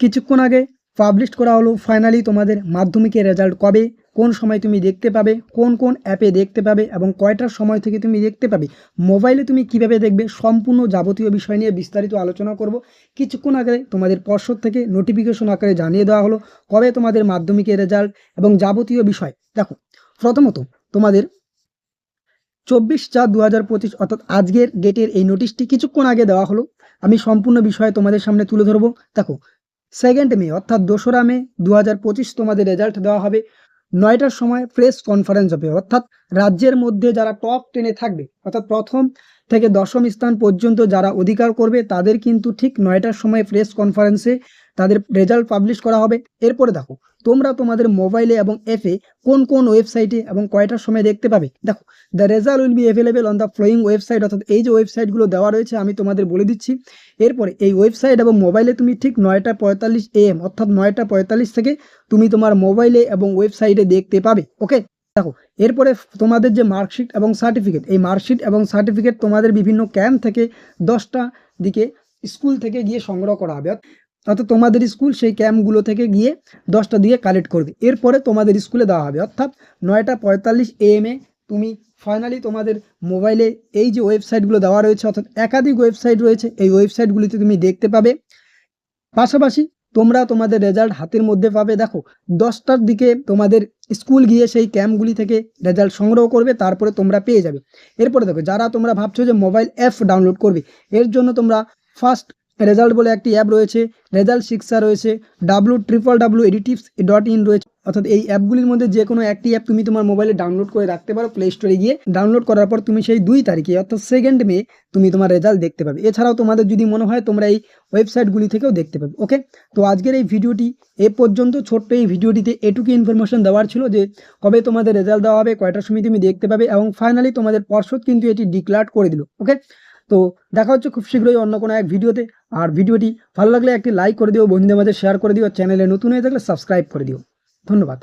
কিছুক্ষণ আগে পাবলিশ করা হলো ফাইনালি তোমাদের মাধ্যমিকের রেজাল্ট কবে, কোন সময় তুমি দেখতে পাবে, কোন কোন অ্যাপে দেখতে পাবে এবং কয়টার সময় থেকে তুমি দেখতে পাবে মোবাইলে তুমি কীভাবে দেখবে সম্পূর্ণ যাবতীয় বিষয় নিয়ে বিস্তারিত আলোচনা করব। কিছুক্ষণ আগে তোমাদের পর্ষদ থেকে নোটিফিকেশন আকারে জানিয়ে দেওয়া হলো কবে তোমাদের মাধ্যমিকের রেজাল্ট এবং যাবতীয় বিষয়। দেখো, প্রথমত তোমাদের চব্বিশ চার দু হাজার পঁচিশ অর্থাৎ আজকের ডেটের এই নোটিশটি কিছুক্ষণ আগে দেওয়া হলো। আমি সম্পূর্ণ বিষয়ে তোমাদের সামনে তুলে ধরবো। দেখো সেকেন্ড মে অর্থাৎ দোসরা মে দু হাজার পঁচিশ তোমাদের রেজাল্ট দেওয়া হবে। নয়টার সময় প্রেস কনফারেন্স হবে। অর্থাৎ রাজ্যের মধ্যে যারা টপ টেনে থাকবে অর্থাৎ প্রথম থেকে দশম স্থান পর্যন্ত যারা অধিকার করবে, তাদের কিন্তু ঠিক নয়টার সময় প্রেস কনফারেন্সে তাদের রেজাল্ট পাবলিশ করা হবে। এরপরে দেখো, তোমরা তোমাদের মোবাইলে এবং অ্যাপে কোন কোন ওয়েবসাইটে এবং কয়টার সময় দেখতে পাবে? দেখো the result will be available on the following website অর্থাৎ এই যে ওয়েবসাইটগুলো দেওয়া রয়েছে, আমি তোমাদের বলে দিচ্ছি। এরপরে এই ওয়েবসাইট এবং মোবাইলে তুমি ঠিক নয়টা পঁয়তাল্লিশ এম অর্থাৎ নয়টা পঁয়তাল্লিশ থেকে তুমি তোমার মোবাইলে এবং ওয়েবসাইটে দেখতে পাবে ওকে দেখো, এরপরে তোমাদের যে মার্কশিট এবং সার্টিফিকেট, এই মার্কশিট এবং সার্টিফিকেট তোমাদের বিভিন্ন ক্যাম্প থেকে দশটা দিকে স্কুল থেকে গিয়ে সংগ্রহ করা হবে। অর্থাৎ তোমাদের স্কুল সেই ক্যাম্পগুলো থেকে গিয়ে দশটা দিকে কালেক্ট করবে। এরপরে তোমাদের স্কুলে দেওয়া হবে। অর্থাৎ নয়টা পঁয়তাল্লিশ এম এ তুমি ফাইনালি তোমাদের মোবাইলে এই যে ওয়েবসাইটগুলো দেওয়া রয়েছে, অর্থাৎ একাধিক ওয়েবসাইট রয়েছে, এই ওয়েবসাইটগুলিতে তুমি দেখতে পাবে। পাশাপাশি তোমরা তোমাদের রেজাল্ট হাতের মধ্যে পাবে। দেখো, দশটার দিকে তোমাদের স্কুল গিয়ে সেই ক্যাম্পগুলি থেকে রেজাল্ট সংগ্রহ করবে, তারপরে তোমরা পেয়ে যাবে। এরপরে দেখো, যারা তোমরা ভাবছ যে মোবাইল অ্যাপ ডাউনলোড করবে, এর জন্য তোমরা ফার্স্ট রেজাল্ট বলে একটি অ্যাপ রয়েছে রেজাল্ট শিক্ষা রয়েছে W triple W additives dot in রয়েছে। অর্থাৎ এই অ্যাপগুলির মধ্যে যে কোনো একটি অ্যাপ তুমি তোমার মোবাইলে ডাউনলোড করে রাখতে পারো প্লে স্টোরে গিয়ে। ডাউনলোড করার পর তুমি সেই দুই তারিখে, অর্থাৎ সেকেন্ড মে তুমি তোমার রেজাল্ট দেখতে পাবে। এছাড়াও তোমাদের যদি মনে হয় তোমরা এই ওয়েবসাইটগুলি থেকেও দেখতে পাবে ওকে তো আজকের এই ভিডিওটি এ পর্যন্ত। ছোট্ট এই ভিডিওটিতে এটুকু ইনফরমেশন দেওয়ার ছিল যে, কবে তোমাদের রেজাল্ট দেওয়া হবে, কয়টার সময় তুমি দেখতে পাবে, এবং ফাইনালি তোমাদের পর্ষদ কিন্তু এটি ডিক্লার করে দিল ওকে তো দেখা হচ্ছে খুব শীঘ্রই অন্য কোনো এক ভিডিওতে। আর ভিডিওটি ভালো লাগলে একটি লাইক করে দিও, বন্ধুদের মাঝে শেয়ার করে দিও, চ্যানেলে নতুন হয়ে থাকলে সাবস্ক্রাইব করে দিও। ধন্যবাদ